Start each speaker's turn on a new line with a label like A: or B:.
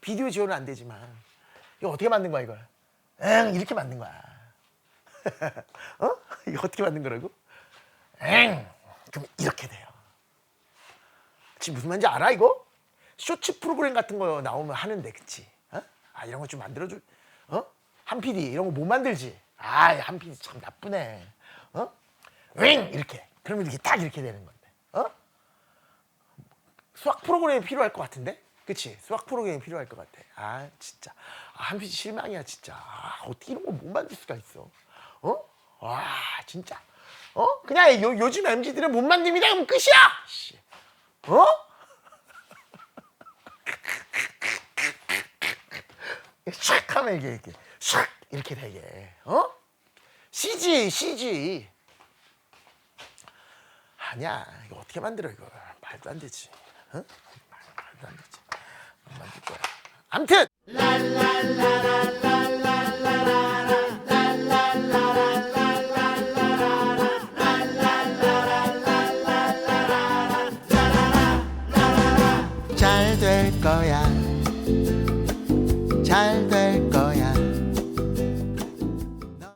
A: 비디오 지원은 안 되지만 이거 어떻게 만든 거야 이걸? 엥 이렇게 만든 거야. 어? 이거 어떻게 만든 거라고? 엥 그럼 이렇게 돼요. 지금 무슨 말인지 알아 이거? 쇼츠 프로그램 같은 거 나오면 하는데 그치? 어? 아 이런 거 좀 만들어줘. 어? 한 PD 이런 거 못 만들지. 아한 PD 참 나쁘네. 어? 윙 이렇게. 그러면 이렇게 딱 이렇게 되는 건데. 어? 수학 프로그램이 필요할 것 같은데? 그치? 수학 프로그램이 필요할 것 같아. 아, 진짜. 아, 한 PC 실망이야, 진짜. 아, 어떻게 이런 거 못 만들 수가 있어? 어? 와, 진짜. 어? 그냥 요, 요즘 MZ들은 못 만듭니다. 그럼 끝이야! 씨. 어? 샥 하면 이게, 이렇게, 샥! 이렇게 되게. 어? CG, CG. 아니야 이거 어떻게 만들어 이거 말도 안 되지 어? 말- 말도 안 거야 암튼 잘 될 거야. 잘 될